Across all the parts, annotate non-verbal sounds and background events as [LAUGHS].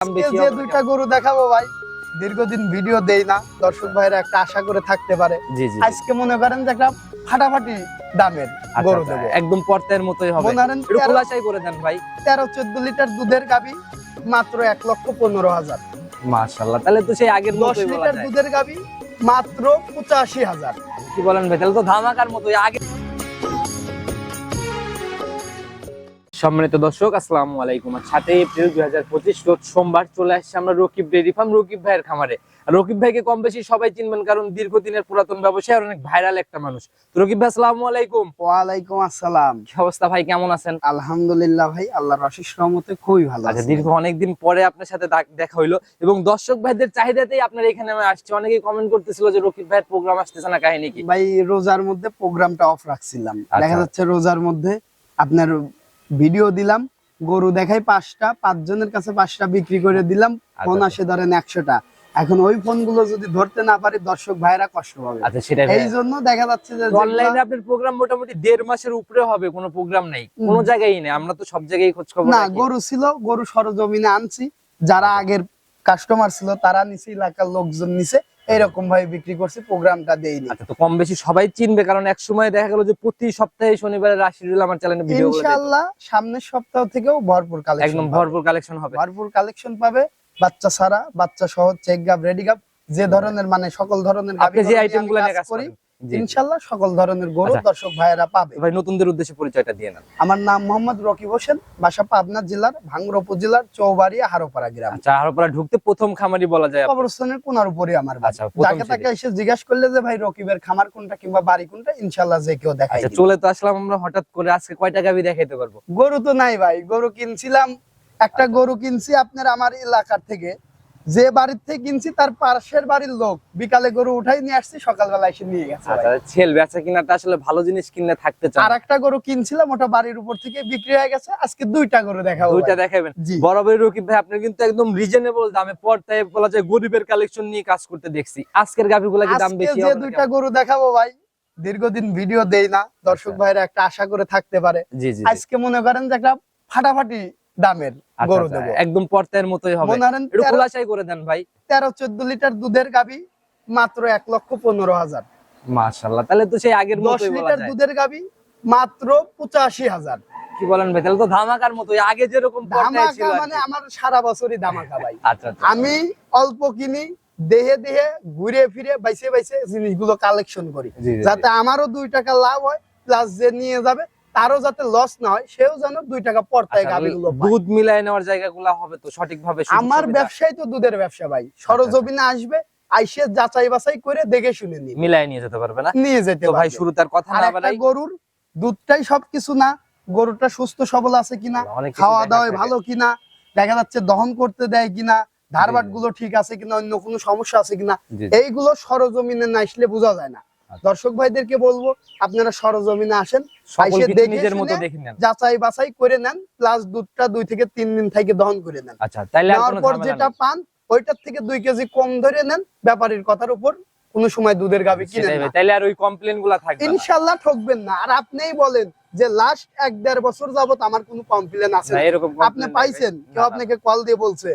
দাম বেশি যে দুইটা গরু দেখাবো ভাই দীর্ঘদিন ভিডিও দেই না দর্শক ভাইরা একটা আশা করে থাকতে পারে। আজকে মনে করেন যে একটা ফাটাফাটি দামের আচ্ছা, গরু আচ্ছা, দেবো। একদম পর্তের মতোই হবে। খোলাসাই করে দেন ভাই। তেরো চোদ্দ লিটার দুধের গাবি মাত্র এক লক্ষ পনেরো হাজার। মাশাআল্লাহ তাহলে তো সেই আগের দশ লিটার দুধের গাবি মাত্র পঁচাশি হাজার। কি বলেন ভাই তাহলে তো ধামাকার মতোই আগে সম্মানিত দর্শক আসসালামু আলাইকুম। সাতই এপ্রিল দুই হাজার পঁচিশ রোজ সোমবার চলে আসছে আমরা রকিব ডেরি ফার্ম রকিব ভাইয়ের খামারে। রকিব ভাইকে কম বেশি সবাই চিনবেন কারণ দীর্ঘদিনের পুরাতন ব্যবসায় আর অনেক ভাইরাল একটা মানুষ। তো রকিব ভাই আসসালামু আলাইকুম। ওয়ালাইকুম আসসালাম। কি অবস্থা ভাই কেমন আছেন? আলহামদুলিল্লাহ ভাই আল্লাহর অশেষ রহমতে খুবই ভালো আচ্ছা আছি। দীর্ঘ অনেকদিন পরে আপনার সাথে দেখা হইল। এবং দর্শক ভাইদের চাহিদাতেই আপনার এখানে আমি আসছি। অনেকেই কমেন্ট করতেছিল যে রকিব ভাইয়ের প্রোগ্রাম আসতেছে না কাহিনী কি? ভাই রোজার মধ্যে প্রোগ্রামটা অফ রাখছিলাম। আচ্ছা। দেখা যাচ্ছে রোজার মধ্যে আপনার ভিডিও দিলাম গরু দেখাই পাঁচটা পাঁচজনের কাছে পাঁচটা বিক্রি করে দিলাম ফোন আচ্ছা। আসে ধরেন একশোটা। এখন ওই ফোনগুলো যদি ধরতে না পারি দর্শক ভাইরা কষ্ট পাবে। আচ্ছা এই জন্য দেখা যাচ্ছে যে অনলাইনে আপনার প্রোগ্রাম মোটামুটি দেড় মাসের উপরে হবে কোনো প্রোগ্রাম নেই। কোনো জায়গায় নেই আমরা তো সব জায়গায় খোঁজ খবর না গরু ছিল গরু সরজমিনে আনছি। যারা আগের কাস্টমার ছিল তারা নিচে এলাকার লোকজন নিচে এরকম ভাবে বিক্রি করছি প্রোগ্রামটা দেইনি। আচ্ছা তো কম বেশি সবাই চিনবে কারণ এক সময় দেখা গেল যে প্রতি সপ্তাহে শনিবারে রাশিদুল আমার চ্যানেলে ভিডিও ইনশাআল্লাহ সামনের সপ্তাহ থেকেও ভরপুর কালেকশন একদম ভরপুর কালেকশন হবে। ভরপুর কালেকশন পাবে বাচ্চা সারা বাচ্চা সহ চেক গাব রেডি গাব যে ধরনের মানে সকল ধরনের গাবি আপনি যে গরু নিয়ে আইটেম আমি গুলো কাজ নিয়ে কাজ করি ইনশাআল্লাহ সকল ধরনের গরু আচ্ছা। দর্শক ভাইয়েরা পাবে। ভাই নতুনদের উদ্দেশ্যে পরিচয়টা দিয়ে নেন। আমার নাম মোহাম্মদ রকিব হোসেন বাসা পাবনা জেলার ভাঙ্গুর উপজেলার চৌবাড়িয়া হারোপাড়া গ্রাম। আচ্ছা আর পরে ঢুকতে প্রথম খামারই বলা যায় কবরস্থানের কোনার উপরে আমার। আচ্ছা, যাকে তাকে এসে জিজ্ঞাসা করলে যে ভাই রকিবের খামার কোনটা কিংবা বাড়ি কোনটা? ইনশাল্লাহ যে কেউ দেখাই আচ্ছা চলে তো আসলাম আমরা হঠাৎ করে আজকে কয়টা গাবি দেখাইতে পারব? গরু তো নাই ভাই গরু কিনছিলাম। একটা গরু কিনছি আপনার আমার এলাকার থেকে। যে বাড়ির থেকে কিনছি তার পাশের বাড়ির লোক বিকালে গরু উঠাই নিয়ে আসছি সকালবেলা এসে নিয়ে গেছে। আচ্ছা ছেল বেচা কিনাটা আসলে ভালো জিনিস কিনলে থাকতে চান আর একটা গরু কিনছিলাম ওটা বাড়ির উপর থেকে বিক্রি হয়ে গেছে আজকে দুইটা গরু দেখাবো দুইটা। দেখাবেন জি। বরাবর রকিব ভাই আপনি কিন্তু একদম রিজনেবল দামে পর্দায় বলা যায় গরিবের কালেকশন নিয়ে কাজ করতে দেখছি আজকের গাভিগুলো কি দাম বেশি যে হবে দুইটা গরু দেখাবো ভাই দীর্ঘদিন ভিডিও দেই না দর্শক আচ্ছা। ভাইরা একটা আশা করে থাকতে পারে। আজকে মনে করেন যে একটা ফাটাফাটি দামের আচ্ছা, গরু আচ্ছা, দেবো। একদম পর্দার মতোই হবে। মনে করেন একটু খোলাসাই করে দেন ভাই। তেরো চোদ্দ লিটার দুধের গাবি মাত্র এক লক্ষ পনেরো হাজার। মাশাআল্লাহ তাহলে তো সেই আগের মতোই বলা লিটার যায়। দুধের গাবি মাত্র পঁচাশি হাজার। কি বলেন ভাই তাহলে তো ধামাকার মতোই আগে যেরকম ছিল মানে আমার সারা বছরই ধামাকা ভাই। [LAUGHS] আচ্ছা আচ্ছা। আমি অল্প কিনি দেহে দেহে ঘুরে ফিরে বাইসে বাইসে জিনিসগুলো কালেকশন করি। যাতে আমারও দুই টাকা লাভ হয় প্লাস যে নিয়ে যাবে তারও যাতে লস না হয় সেও যেন দুই টাকা পড়তায় আচ্ছা, গাবিগুলো পায়। দুধ মিলাই নেওয়ার জায়গাগুলো হবে তো সঠিকভাবে আমার ব্যবসায় তো দুধের ব্যবসা ভাই। সরজমিনে আসবে আইসে যাচাই বাছাই করে দেখে শুনে নিয়ে যেতে পারবে না? নিয়ে যেতে ভাই শুরু তার কথা না গরুর দুধটাই সবকিছু না গরুটা সুস্থ সবল আছে কিনা খাওয়া দাওয়ায় ভালো কিনা দেখা যাচ্ছে দহন করতে দেয় কিনা ধারবাটগুলো ঠিক আছে কিনা অন্য কোনো সমস্যা আছে কিনা। এইগুলো সরজমিনে না আসলে বোঝা যায় না। আচ্ছা। দর্শক ভাইদেরকে বলব আপনারা সরজমিনে আসেন নিজের মতো দেখে নেন। যাচাই বাছাই করে নেন প্লাস দুধটা দুই থেকে তিন দিন থেকে দহন করে নেন। আচ্ছা তাইলে আর নেওয়ার পর যেটা পান ওইটার থেকে দুই কেজি কম ধরে নেন ব্যাপারীর কথার উপর কোন সময় দুধের গাবি কিনে তাইলে আর ওই কমপ্লেনগুলা থাকবে। ইনশাল্লাহ ঠকবেন না। আর আপনিই বলেন যে লাস্ট এক দেড় বছর যাবত আমার কোনো কমপ্লেন আছে। এরকম আপনি পাইছেন? কেউ আপনাকে কল দিয়ে বলছে।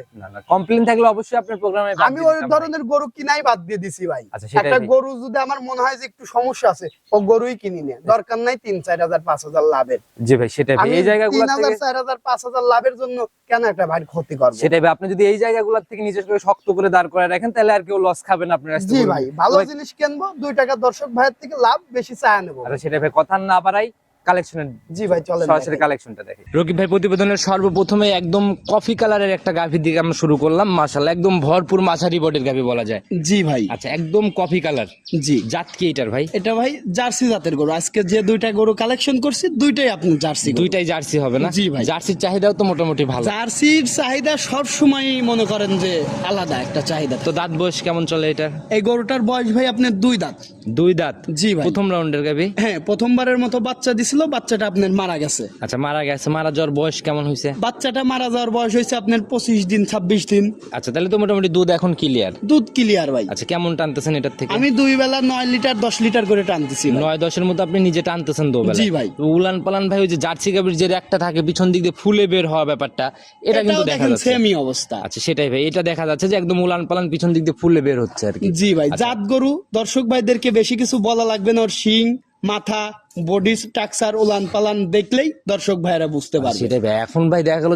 কমপ্লেন থাকলে অবশ্যই আপনার প্রোগ্রামে আমি ওই ধরনের গরু কিনাই বাদ দিয়ে দিছি ভাই। আচ্ছা, একটা গরু যদি আমার মনে হয় যে একটু সমস্যা আছে ও গরুই কিনি নে। দরকার নাই তিন চার হাজার পাঁচ হাজার লাভের। জি ভাই সেটাই এই জায়গাগুলো তিন হাজার চার হাজার পাঁচ হাজার লাভের জন্য কেন একটা ভাই ক্ষতি করব? সেটাই ভাই, আপনি যদি এই জায়গাগুলো থেকে নিজের করে শক্ত করে দাঁড় করে রাখেন তাহলে আর কেউ লস খাবেন আপনার জি ভাই ভালো জিনিস কিনবো দুই টাকা দর্শক ভাইয়ের থেকে লাভ বেশি চায় নেব। আচ্ছা সেটাই ভাই কথা না বাড়াই। কালেকশনের জি ভাই চলেন সরাসরি কালেকশনটা দেখি। রকিব ভাই প্রতিবেদনের সর্বপ্রথমে একদম কফি কালারের একটা গাভি দিকে আমরা শুরু করলাম। মাশাআল্লাহ একদম ভরপুর মাঝারি বডির গাভি বলা যায়। জি ভাই। আচ্ছা একদম কফি কালার। জি। জাত কি এটার ভাই? এটা ভাই জার্সি জাতের গরু। আজকে যে দুইটা গরু কালেকশন করছি দুইটাই আপনি জার্সি দুইটাই জার্সি হবে না? জি ভাই। জার্সির চাহিদাও তো মোটামুটি ভালো। জার্সির চাহিদা সব সময় মনে করেন যে আলাদা একটা চাহিদা। তো দাঁত বয়স কেমন চলে এটার? এই গরুটার বয়স ভাই আপনার দুই দাঁত। দুই দাঁত? জি ভাই। প্রথম রাউন্ডের গাবি? হ্যাঁ প্রথমবারের মতো বাচ্চা দিছিল বাচ্চাটা আপনার মারা গেছে। আচ্ছা মারা গেছে মারা যাওয়ার বয়স কেমন হয়েছে বাচ্চাটা মারা যাওয়ার বয়স হয়েছে আপনার পঁচিশ দিন ছাব্বিশ দিন। আচ্ছা তাহলে তো মোটামুটি দুধ এখন ক্লিয়ার দুধ ক্লিয়ার ভাই। আচ্ছা কেমন টানতেছেন এটার থেকে? আমি দুই বেলা নয় লিটার দশ লিটার করে টানতেছি। নয় দশের মতো আপনি নিজে টানতেছেন দো জি ভাই। উলান পালান ভাই ওই যে জার্সি গাবির যে একটা থাকে পিছন দিক দিয়ে ফুলে বের হওয়া ব্যাপারটা এটা কিন্তু দেখা যাচ্ছে। সেমই অবস্থা। আচ্ছা সেটাই ভাই এটা দেখা যাচ্ছে যে একদম উলান পালান পিছন দিক দিয়ে ফুলে বের হচ্ছে আর কি। জি ভাই জাত গরু দর্শক ভাইদেরকে বেশি কিছু বলা লাগবে না ওর শিং মাথা বডি স্ট্রাকচার উলান পালান দেখলেই দর্শক ভাইরা বুঝতে পারবে। সেটাই ভাই এখন ভাই দেখা গেল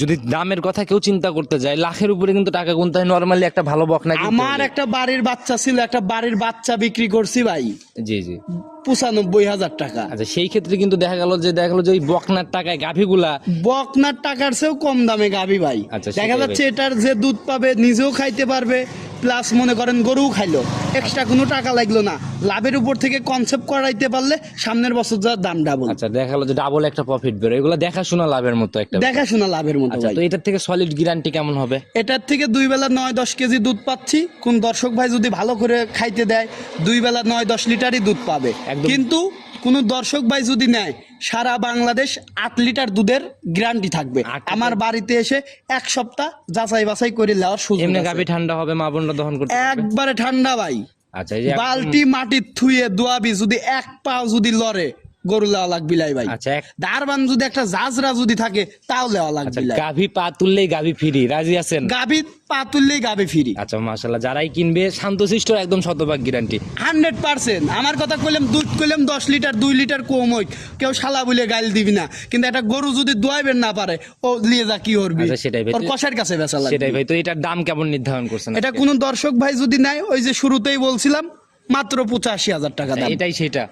যদি দামের কথা কেউ চিন্তা করতে যায় লাখের উপরে কিন্তু টাকা গুনতে হয় নর্মালি একটা ভালো বকনা কিনতে আমার একটা বাড়ির বাচ্চা ছিল একটা বাড়ির বাচ্চা বিক্রি করছি ভাই। জি জি। পঁচানব্বই হাজার টাকা। আচ্ছা সেই ক্ষেত্রে কিন্তু দেখা গেল যে দেখা গেল যে ওই বকনার টাকায় গাভীগুলা বকনার টাকার চেয়েও কম দামে গাবি ভাই। আচ্ছা, দেখা যাচ্ছে এটার যে দুধ পাবে নিজেও খাইতে পারবে। প্লাস মনে করেন গরুও খাইলো। এক্সট্রা কোনো টাকা লাগল না। লাভের উপর থেকে কনসেপ্ট করাইতে পারলে সামনের বছর যা দাম ডাবল আচ্ছা দেখা গেল যে ডাবল একটা প্রফিট বেরো এগুলো দেখাশোনা লাভের মতো একটা দেখাশোনা লাভের মতো আচ্ছা তো এটার থেকে সলিড গ্যারান্টি কেমন হবে? এটার থেকে দুই বেলা নয় দশ কেজি দুধ পাচ্ছি। কোন দর্শক ভাই যদি ভালো করে খাইতে দেয় দুই বেলা নয় দশ লিটারই দুধ পাবে। কিন্তু কোন দর্শক ভাই যদি নেয় সারা বাংলাদেশ আট লিটার দুধের গ্যারান্টি থাকবে। আমার বাড়িতে এসে এক সপ্তাহ যাচাই বাছাই করে নেওয়ার সুযোগ এমনি আছে। ঠান্ডা হবে মা বোনরা দহন করতে একবারে ঠান্ডা ভাই। আচ্ছা বালতি মাটির থুয়ে দোয়াবি যদি এক পাও যদি লড়ে গরু লেওয়া লাগবি লাই ভাই। আচ্ছা দারবান যদি একটা জাজরা যদি থাকে তাও লেওয়া আচ্ছা লাগবি গাভী পা তুললেই গাভী ফিরি রাজি আছেন? গাভি পা তুললেই ফিরি। আচ্ছা যারাই কিনবে শান্তশিষ্ট একদম শতভাগ গ্যারান্টি হান্ড্রেড পার্সেন্ট। আমার কথা কইলাম দুধ কইলাম দশ লিটার দুই লিটার কম হই কেউ শালা বলে গাইল দিবি না। কিন্তু একটা গরু যদি দোয়াইবেন না পারে ও লিয়ে যা কি করবি? আচ্ছা, সেটাই ভাই। ওর কষার কাছে বেচা লাগবে। সেটাই ভাই। তো এটার দাম কেমন নির্ধারণ করছেন এটা কোন দর্শক ভাই যদি নাই ওই যে শুরুতেই বলছিলাম মাত্র পঁচাশি হাজার টাকা দাম। এটাই সেটা।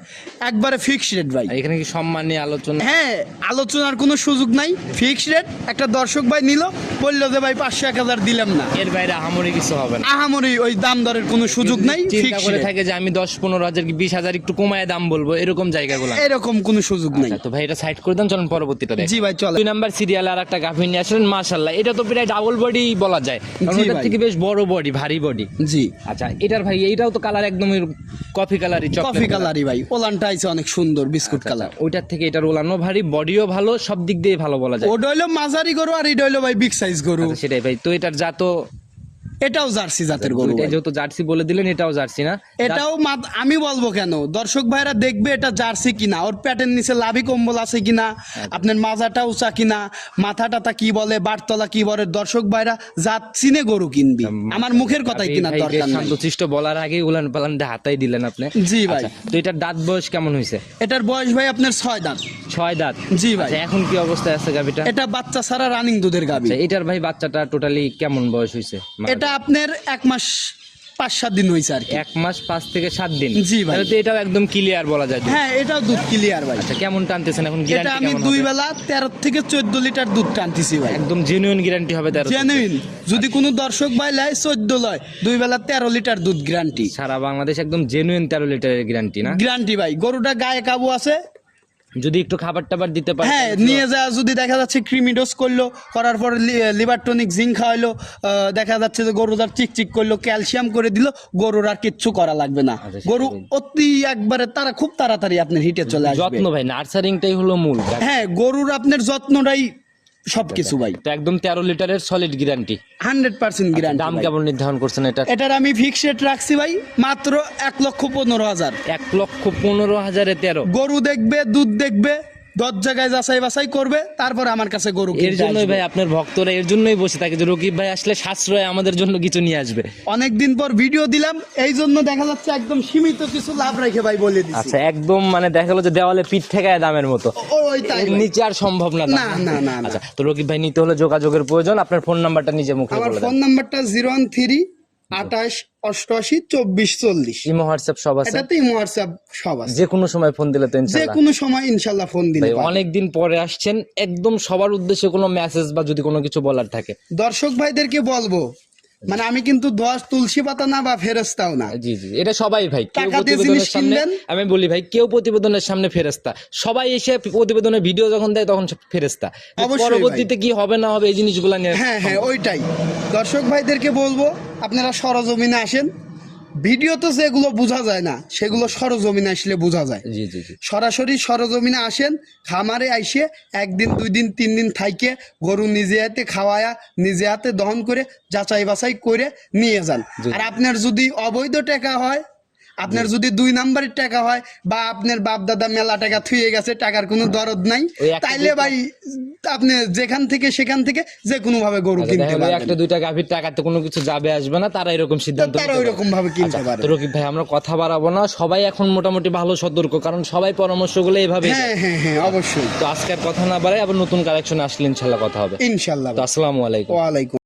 একবারে ফিক্সড রেট ভাই। এখানে কি সম্মান নিয়ে আলোচনা? হ্যাঁ আলোচনার কোনো সুযোগ নাই। ফিক্সড রেট একটা দর্শক ভাই নিল বলল যে ভাই পাঁচশো এক হাজার দিলাম না। এর বাইরে আহামরি কিছু হবে না। আহামরি ওই দাম দরের কোনো সুযোগ নাই চিন্তা করে থাকে যে আমি দশ পনেরো হাজার কি বিশ হাজার একটু কমায় দাম বলব এরকম জায়গাগুলো। এরকম কোনো সুযোগ নাই। আচ্ছা, তো ভাই এটা সাইড করে দেন চলুন পরবর্তীটা জি ভাই চলে দুই নাম্বার সিরিয়াল আর একটা গাভী নিয়ে আসলেন মাশাল্লাহ এটা তো প্রায় ডাবল বডি বলা যায়। কারণ থেকে বেশ বড় বডি ভারী বডি জি। আচ্ছা এটার ভাই এইটাও তো কালার একদম কফি কালারই কফি কালারই ভাই ওলানটা আছে অনেক সুন্দর বিস্কুট কালার ওইটার থেকে এটার ওলানো ভারী বডিও ভালো সব দিক দিয়ে ভালো বলা যায়। ওটা হইল মাঝারি গরু আর এটা হইল ভাই বিগ সাইজ গরু। আচ্ছা, সেটাই ভাই তো এটার জাত এটাও জার্সি জাতের গরু ভাই। যেহেতু জার্সি বলে দিলেন এটাও জার্সি না? এটাও আমি বলব কেন? দর্শক ভাইরা দেখবে এটা জার্সি কিনা ওর প্যাটের নিচে লাভি কম্বল আছে কিনা আপনার মাজাটা উঁচা কিনা মাথা টাথা কি বলে বাটতলা কি বলে দর্শক ভাইরা জাত চিনে গরু কিনবি। আমার মুখের কথাই কিনা দরকার শান্তশিষ্ট বলার আগে উলান পালান দিয়ে হাতাই দিলেন আপনি। জি ভাই। আচ্ছা, তো এটার দাঁত বয়স কেমন হয়েছে এটার বয়স ভাই আপনার ছয় দাঁত। ছয় দাঁত? জি ভাই। আচ্ছা, এখন কি অবস্থায় আছে গাভিটা? এটা বাচ্চা ছাড়া রানিং দুধের গাবি আচ্ছা, এটার ভাই বাচ্চাটা টোটালি কেমন বয়স হয়েছে এটা আপনার এক মাস পাঁচ সাত দিন হয়েছে আর কি। এক মাস পাঁচ থেকে সাত দিন? জি ভাই। তাহলে তো এটাও একদম ক্লিয়ার বলা যায় দুধ। হ্যাঁ এটাও দুধ ক্লিয়ার ভাই। আচ্ছা কেমন টানতেছেন? এখন এটা গ্যারান্টি আমি কেমন দুই হবে? বেলা তেরো থেকে চোদ্দ লিটার দুধ টানতেছি ভাই। একদম জেনুইন গ্যারান্টি হবে তেরো জেনুইন যদি কোনো দর্শক ভাই লাই চোদ্দ লয় দুই বেলা তেরো লিটার দুধ গ্যারান্টি সারা বাংলাদেশ একদম জেনুইন তেরো লিটারের গ্যারান্টি না? গ্যারান্টি ভাই। গরুটা গায়ে কাবু আছে যদি একটু খাবার টাবার দিতে পারে হ্যাঁ নিয়ে যা যদি দেখা যাচ্ছে ক্রিমিডোস করল করার পর লিভার টনিক জিঙ্ক খাওয়াইলো দেখা যাচ্ছে যে গরুটার চিকচিক করল ক্যালসিয়াম করে দিল গরুর আর কিচ্ছু করা লাগবে না। আচ্ছা, গরু অতি একবারে তারা খুব তাড়াতাড়ি আপনার হিটে চলে আসবে। যত্ন ভাই নার্সারিংটাই হলো মূল। হ্যাঁ গরুর আপনার যত্নটাই সবকিছু ভাই। তো একদম তেরো লিটারের solid guarantee hundred percent guarantee দাম কেমন নির্ধারণ করছেন এটা? এটার আমি ফিক্স রেট রাখছি ভাই মাত্র এক লক্ষ পনেরো হাজার। এক লক্ষ পনেরো হাজারে তেরো। গরু দেখবে দুধ দেখবে দশ জায়গায় যাচাই বাছাই করবে তারপরে আমার কাছে গরু এর জন্যই ভাই আপনার ভক্তরা এর জন্যই বসে থাকে যে রকিব ভাই আসলে সাশ্রয় আমাদের জন্য কিছু নিয়ে আসবে। অনেকদিন পর ভিডিও দিলাম এই জন্য দেখা যাচ্ছে একদম সীমিত কিছু লাভ রেখে ভাই বলে দিচ্ছি আচ্ছা একদম মানে দেখা গেলো যে দেওয়ালে পিঠ ঠেকায় দামের মতো। ওই তাই। নিচে আর সম্ভব না না, না, না। আচ্ছা তো রকিব ভাই নিতে হলে যোগাযোগের প্রয়োজন আপনার ফোন নাম্বারটা নিজে মুখে আমার ফোন দেন। নাম্বারটা জিরো ওয়ান থ্রি আঠাশ অষ্টআশি চব্বিশ চল্লিশ। ইমো হোয়াটসঅ্যাপ সব আছে? এটাতেই হোয়াটসঅ্যাপ সব আছে। যে কোনো সময় ফোন দিলে তো যে কোনো সময় ইনশাল্লাহ ফোন দিলে অনেক দিন অনেকদিন পরে আসছেন একদম সবার উদ্দেশ্যে কোনো মেসেজ বা যদি কোনো কিছু বলার থাকে। দর্শক ভাইদেরকে বলব মানে আমি কিন্তু দশ তুলসী পাতা না বা ফেরস্তাও না। জি জি এটা সবাই ভাই কেউ টাকা প্রতিবেদনের সামনে আমি বলি ভাই কেউ প্রতিবেদনের সামনে ফেরস্তা সবাই এসে প্রতিবেদনের ভিডিও যখন দেয় তখন ফেরস্তা পরবর্তীতে কি হবে না হবে এই জিনিসগুলো নিয়ে হ্যাঁ হ্যাঁ ওইটাই। দর্শক ভাইদেরকে বলব আপনারা সরজমিনে আসেন। ভিডিও তো যেগুলো বোঝা যায় না সেগুলো সরজমিনে আসলে বোঝা যায়। জি জি জি। সরাসরি সরজমিনে আসেন খামারে আইসে একদিন দুই দিন তিন দিন থাইকে গরু নিজে হাতে খাওয়ায়া নিজে হাতে দহন করে যাচাই বাছাই করে নিয়ে যান। আর আপনার যদি অবৈধ টাকা হয় আপনার যদি দুই নাম্বারের টাকা হয় বা আপনার বাপ দাদা মেলা টাকা থুয়ে গেছে টাকার কোনো দরদ নাই তাইলে ভাই আপনি যেখান থেকে সেখান থেকে যে কোনো ভাবে গরু আচ্ছা, কিনতে পারবেন। একটা দুইটা গাভীর টাকাতে কোনো কিছু যাবে আসবে না তারা এরকম সিদ্ধান্ত তারা নিতে ওই পারে। রকম ভাবে কিনতে আচ্ছা, পারে। তো রকিব ভাই আমরা কথা বাড়াবো না সবাই এখন মোটামুটি ভালো সতর্ক কারণ সবাই পরামর্শগুলো এইভাবে হ্যাঁ হ্যাঁ হ্যাঁ অবশ্যই। তো আজকে আর কথা না বাড়াই আবার নতুন কালেকশন আসলে ইনশাল্লাহ কথা হবে। ইনশাল্লাহ। তো আসসালামু আলাইকুম। ওয়ালাইকুম